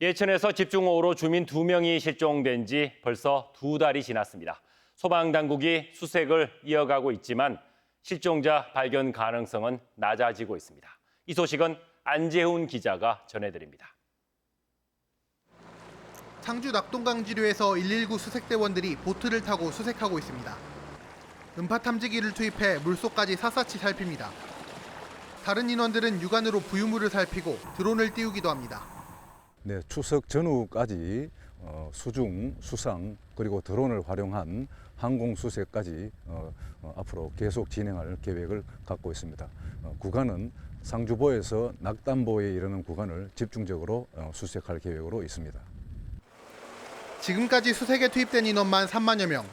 예천에서 집중호우로 주민 두명이 실종된 지 벌써 두 달이 지났습니다. 소방당국이 수색을 이어가고 있지만 실종자 발견 가능성은 낮아지고 있습니다. 이 소식은 안재훈 기자가 전해드립니다. 상주 낙동강지류에서 119 수색대원들이 보트를 타고 수색하고 있습니다. 음파 탐지기를 투입해 물속까지 샅샅이 살핍니다. 다른 인원들은 육안으로 부유물을 살피고 드론을 띄우기도 합니다. 네, 추석 전후까지 어, 수중, 수상 그리고 드론을 활용한 항공 수색까지 어, 어, 앞으로 계속 진행할 계획을 갖고 있습니다. 어, 구간은 상주보에서 낙담보에 이르는 구간을 집중적으로 어, 수색할 계획으로 있습니다. 지금까지 수색에 투입된 인원만 3만여 명.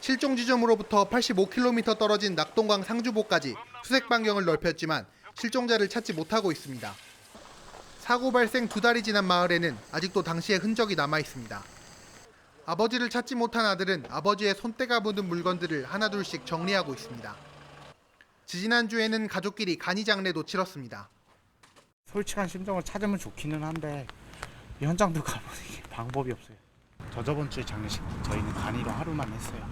실종 지점으로부터 85km 떨어진 낙동강 상주보까지 수색 반경을 넓혔지만 실종자를 찾지 못하고 있습니다. 사고 발생 두 달이 지난 마을에는 아직도 당시의 흔적이 남아 있습니다. 아버지를 찾지 못한 아들은 아버지의 손때가 묻은 물건들을 하나둘씩 정리하고 있습니다. 지지난주에는 가족끼리 간이장례도 치렀습니다. 솔직한 심정을 찾으면 좋기는 한데 이 현장도 가보니 이게 방법이 없어요. 저 저번 주에 장례식 저희는 간이로 하루만 했어요.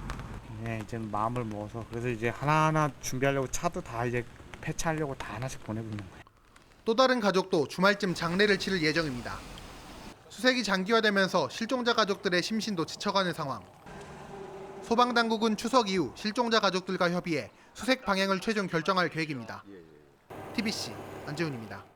네, 이제는 마음을 먹어서 그래서 이제 하나하나 준비하려고 차도 다 이제 폐차하려고 다 하나씩 보내고 있는 거예요. 또 다른 가족도 주말쯤 장례를 치를 예정입니다. 수색이 장기화되면서 실종자 가족들의 심신도 지쳐가는 상황. 소방당국은 추석 이후 실종자 가족들과 협의해 수색 방향을 최종 결정할 계획입니다. TBC 안재훈입니다.